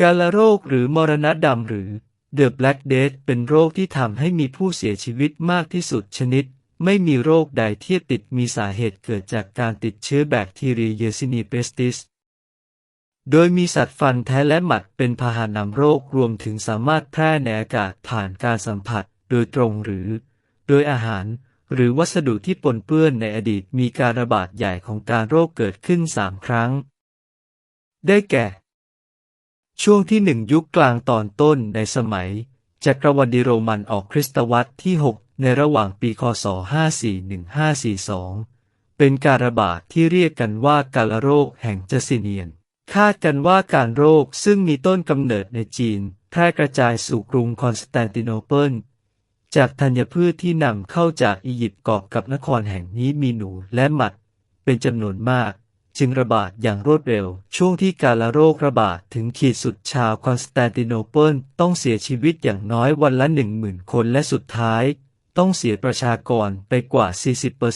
กาลโรคหรือมรณะดำหรือ The Black Death เป็นโรคที่ทำให้มีผู้เสียชีวิตมากที่สุดชนิด ไม่มีโรคใดที่ติดมีสาเหตุเกิดจากการติดเชื้อแบคทีเรียเยซินีเปสติส โดยมีสัตว์ฟันแท้และหมัดเป็นพาหะนำโรครวมถึงสามารถแพร่ในอากาศผ่านการสัมผัสโดยตรงหรือ โดยอาหารหรือวัสดุที่ปนเปื้อนในอดีตมีการระบาดใหญ่ของการโรคเกิดขึ้นสามครั้ง ได้แก่ ช่วงที่หนึ่งยุคกลางตอนต้นในสมัยจักรวรรดิโรมันออกคริสตวรรษที่ 6 ในระหว่างปีคศ 541542 เป็นการระบาดที่เรียกกันว่ากาลโรคแห่งจัสซิเนียน คาดกันว่าการโรคซึ่งมีต้นกำเนิดในจีน แพร่กระจายสู่กรุงคอนสแตนติโนเปิล จากธัญพืชที่นำเข้าจากอียิปต์กอบกับนครแห่งนี้มีหนูและหมัด เป็นจำนวนมาก จึงระบาดอย่างรวดเร็ว ช่วงที่กาละโรคระบาดถึงขีดสุดชาวคอนสแตนติโนเปิลต้องเสียชีวิตอย่างน้อยวันละหนึ่งหมื่นคนและสุดท้าย ต้องเสียประชากรไปกว่า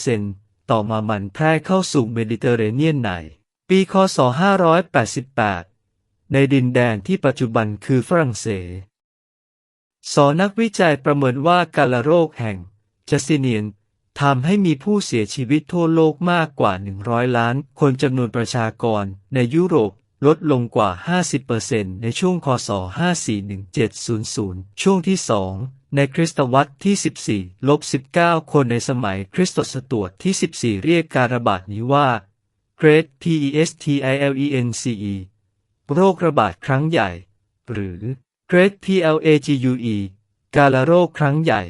40%ต่อมามันแพร่เข้าสู่เมดิเตอร์เรเนียนในปีคศ 588 ในดินแดนที่ปัจจุบันคือฝรั่งเศสสอนักวิจัยประเมินว่ากาละโรคแห่งจัสติเนียน ทำให้มีผู้เสียชีวิตทั่วโลกมากกว่า 100 ล้าน คนจำนวนประชากรในยุโรปลดลงกว่า 50%ในช่วงคศ 541700 ช่วงที่ 2 ในคริสตวรรษที่ 14ลบ19 คนในสมัยคริสตศตวรรษที่ 14 เรียกการระบาดนี้ว่า Great Pestilence โรคระบาดครั้งใหญ่ หรือ Great Plague การละโรคครั้งใหญ่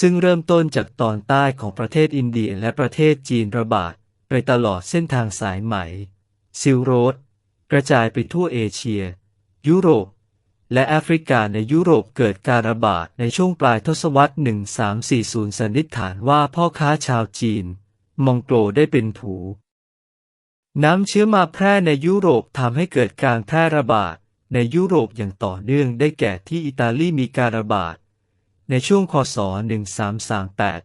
ซึ่งเริ่มต้นจากตอนใต้ของประเทศอินเดียและประเทศจีนระบาดไปตลอดเส้นทางสายไหม ซิลโรด กระจายไปทั่วเอเชีย ยุโรป และแอฟริกาในยุโรปเกิดการระบาดในช่วงปลายทศวรรษ 1340 สันนิษฐานว่าพ่อค้าชาวจีน มองโกลได้เป็นผูน้ำเชื้อมาแพร่ในยุโรปทำให้เกิดการแพร่ระบาดในยุโรปอย่างต่อเนื่องได้แก่ที่อิตาลีมีการระบาด ในช่วงคศ 1338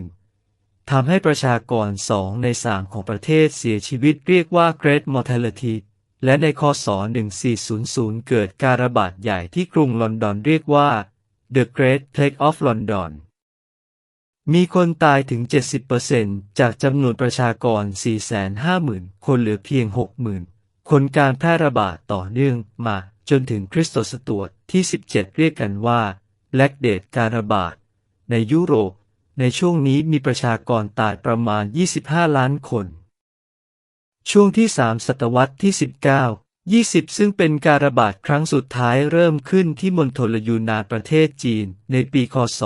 1351 ทำให้ประชากรสองในสามของประเทศเสียชีวิตเรียกว่า Great Mortality และในคศ 1400 เกิดการระบาดใหญ่ที่กรุงลอนดอนเรียกว่า The Great Plague of London มีคนตายถึง 70%จากจำนวนประชากร 450,000 คนเหลือเพียง 60,000 คนการแพร่ระบาดต่อเนื่องมาจนถึงคริสตศตวรรษที่ 17 เรียกกันว่า แลกเดตการระบาด ในยุโรป ในช่วงนี้มีประชากรตายประมาณ 25 ล้านคน ช่วงที่ 3 ศตวรรษที่ 19 20 ซึ่งเป็นการระบาดครั้งสุดท้ายเริ่มขึ้นที่มณฑลยูนานประเทศจีน ในปีคศ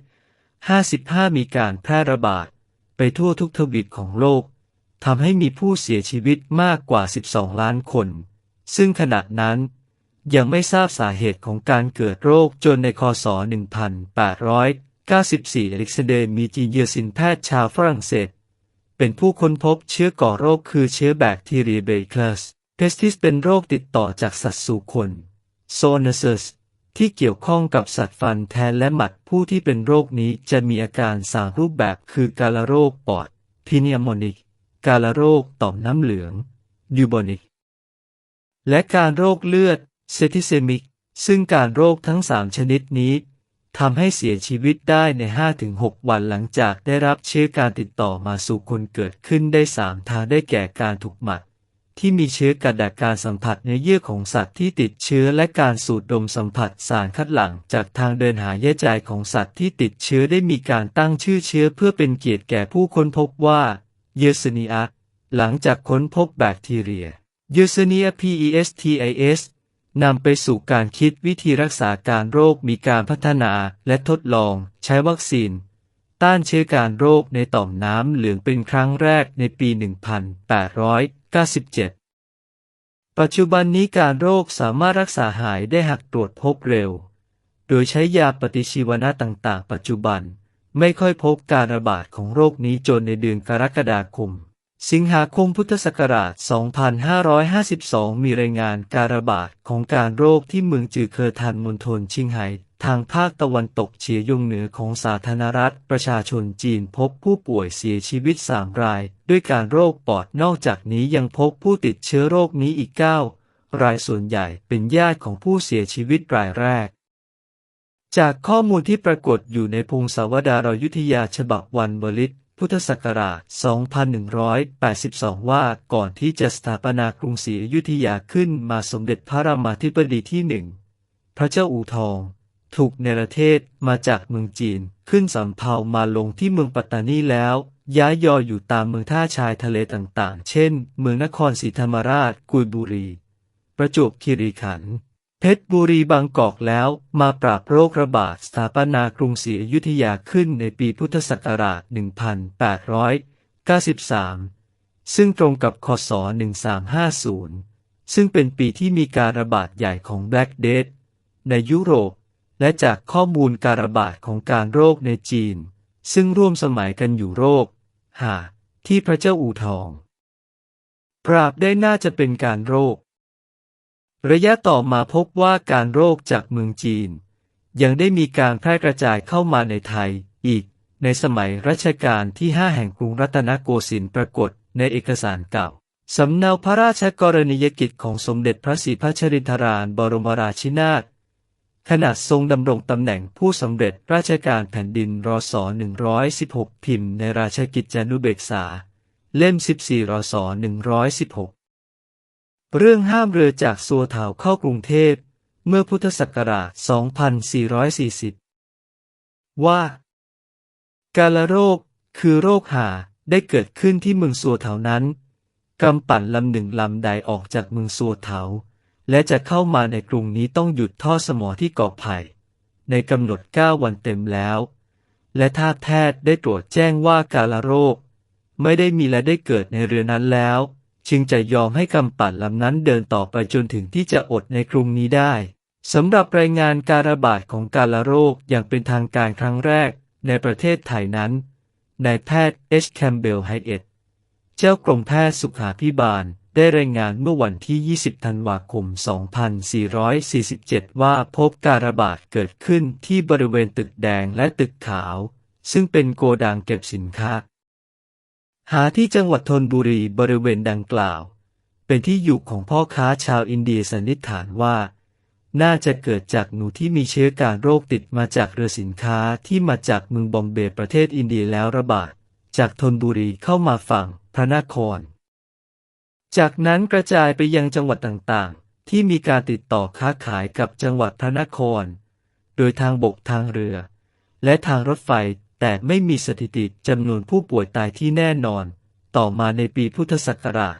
1855 มีการแพร่ระบาด ไปทั่วทุกทวีปของโลกทำให้มีผู้เสียชีวิตมากกว่า 12 ล้านคน ซึ่งขณะนั้น ยังไม่ทราบสาเหตุของการเกิดโรคจนในคศ 1894 อเล็กซานเดอร์ มีจีเยอซินแพทย์ชาวฝรั่งเศส เป็นผู้ค้นพบเชื้อก่อโรคคือเชื้อแบคทีเรียเบคลัสเพสติสเป็นโรคติดต่อจากสัตว์สู่คนโซนเซสที่เกี่ยวข้องกับสัตว์ฟันแทนและหมัดผู้ที่เป็นโรคนี้จะมีอาการสามรูปแบบคือกาลโรคปอดพิเนียมอนิก กาลโรคต่อมน้ำเหลืองยูบอนิก และการโรคเลือด เซติเซมิก ซึ่งการโรคทั้งสามชนิดนี้ทำให้เสียชีวิตได้ใน 5-6 วันหลังจากได้รับเชื้อการติดต่อมาสู่คนเกิดขึ้นได้สามทางได้แก่การถูกหมัด ที่มีเชื้อกระดาษการสัมผัสเนื้อเยื่อของสัตว์ที่ติดเชื้อและการสูดดมสัมผัสสารคัดหลั่งจากทางเดินหายใจของสัตว์ที่ติดเชื้อได้มีการตั้งชื่อเชื้อเพื่อเป็นเกียรติแก่ผู้ค้นพบว่าเยอร์เซเนียหลังจากค้นพบแบคทีเรียเยอร์เซเนีย pestis นำไปสู่การคิดวิธีรักษาการโรคมีการพัฒนาและทดลองใช้วัคซีน ต้านเชื้อการโรคในต่อมน้ำเหลืองเป็นครั้งแรกในปี 1897 ปัจจุบันนี้การโรคสามารถรักษาหายได้หากตรวจพบเร็ว โดยใช้ยาปฏิชีวนะต่าง ๆ ปัจจุบัน ไม่ค่อยพบการระบาดของโรคนี้จนในเดือนกรกฎาคม สิงหาคมพุทธศักราช 2552 มีรายงานการระบาดของการโรคที่เมืองจือเคอทันมณฑลชิงไห่ทางภาคตะวันตกเฉียงเหนือของสาธารณรัฐ ประชาชนจีนพบผู้ป่วยเสียชีวิต 3 ราย ด้วยการโรคปอดนอกจากนี้ยังพบผู้ติดเชื้อโรคนี้อีก 9 รายส่วนใหญ่เป็นญาติของผู้เสียชีวิตรายแรกจากข้อมูลที่ปรากฏอยู่ในพงศาวดารยุทธยาฉบับวันวลิต พุทธศักราช 2182 ว่าก่อนที่จะสถาปนากรุงศรีอยุธยาขึ้นมาสมเด็จพระรามาธิบดีที่หนึ่ง พระเจ้าอู่ทอง ถูกเนรเทศมาจากเมืองจีน ขึ้นสำเภามาลงที่เมืองปัตตานีแล้ว ย้ายยออยู่ตามเมืองท่าชายทะเลต่างๆ เช่น เมืองนครศรีธรรมราช กุยบุรี ประจวบคีรีขันธ์ เพชรบุรีบางกอกแล้วมาปราบโรคระบาดสถาปนากรุงศรีอยุธยาขึ้นในปีพุทธศักราช 1893 ซึ่งตรงกับคศ 1350 ซึ่งเป็นปีที่มีการระบาดใหญ่ของ Black Death ในยุโรป และจากข้อมูลการระบาดของการโรคในจีน ซึ่งร่วมสมัยกันอยู่โรค หา ที่พระเจ้าอู่ทอง ปราบได้น่าจะเป็นการโรค ระยะต่อมาพบว่าการโรคจากเมืองจีน ยังได้มีการแพร่กระจายเข้ามาในไทยอีก ในสมัยรัชกาลที่ 5 แห่งกรุงรัตนโกสินทร์ปรากฏในเอกสารเก่า สำเนาพระราชกรณียกิจของสมเด็จพระศรีพัชรินทรานบรมราชินาถขณะทรงดำรงตำแหน่งผู้สำเร็จราชการแผ่นดินรศ116 พิมพ์ในราชกิจจานุเบกษา เล่ม 14 รศ116 เรื่องห้ามเรือจากสัวเถาเข้ากรุงเทพ เมื่อพุทธศักราช 2440 ว่า กาลโรค คือโรคหาได้เกิดขึ้นที่เมืองสัวเถานั้น กำปั่นลำหนึ่งลำใดออกจากเมืองสัวเถา และจะเข้ามาในกรุงนี้ต้องหยุดท่อสมอที่เกาะไผ่ ในกำหนด 9 วันเต็มแล้ว และถ้าแพทย์ได้ตรวจแจ้งว่ากาลโรค ไม่ได้มีและได้เกิดในเรือนั้นแล้ว จึงจะยอมให้กำปั่นลำนั้นเดินต่อไปจนถึงที่จะอดในกรุงนี้ได้สำหรับรายงานการระบาดของกาลโรคอย่างเป็นทางการครั้งแรกในประเทศไทยนั้น นายแพทย์เอชแคมเบลไฮเอ็ดเจ้ากรมแพทย์สุขาพิบาลได้รายงานเมื่อวันที่ 20 ธันวาคม 2447 ว่าพบการระบาดเกิดขึ้นที่บริเวณตึกแดงและตึกขาว ซึ่งเป็นโกดังเก็บสินค้า หาที่จังหวัดธนบุรีบริเวณดังกล่าว เป็นที่อยู่ของพ่อค้าชาวอินเดียสันนิษฐานว่า น่าจะเกิดจากหนูที่มีเชื้อการโรคติดมาจากเรือสินค้าที่มาจากเมืองบอมเบย์ประเทศอินเดียแล้วระบาด จากธนบุรีเข้ามาฝั่งพระนคร จากนั้นกระจายไปยังจังหวัดต่างๆ ที่มีการติดต่อค้าขายกับจังหวัดพระนคร โดยทางบกทางเรือ และทางรถไฟ แต่ไม่มีสถิติจำนวนผู้ป่วยตายที่แน่นอน ต่อมาในปีพุทธศักราช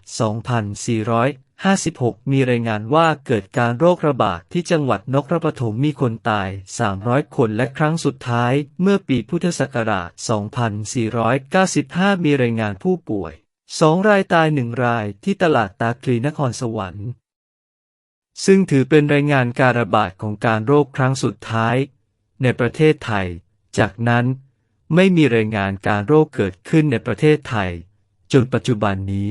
2456 มีรายงานว่าเกิดการโรคระบาดที่จังหวัดนครปฐมมีคนตาย 300 คนและครั้งสุดท้ายเมื่อปีพุทธศักราช 2495 มีรายงานผู้ป่วย2รายตาย1รายที่ตลาดตาคลีนครสวรรค์ ซึ่งถือเป็นรายงานการระบาดของการโรคครั้งสุดท้าย ในประเทศไทย จากนั้น ไม่มีรายงานการโรคเกิดขึ้นในประเทศไทย จนปัจจุบันนี้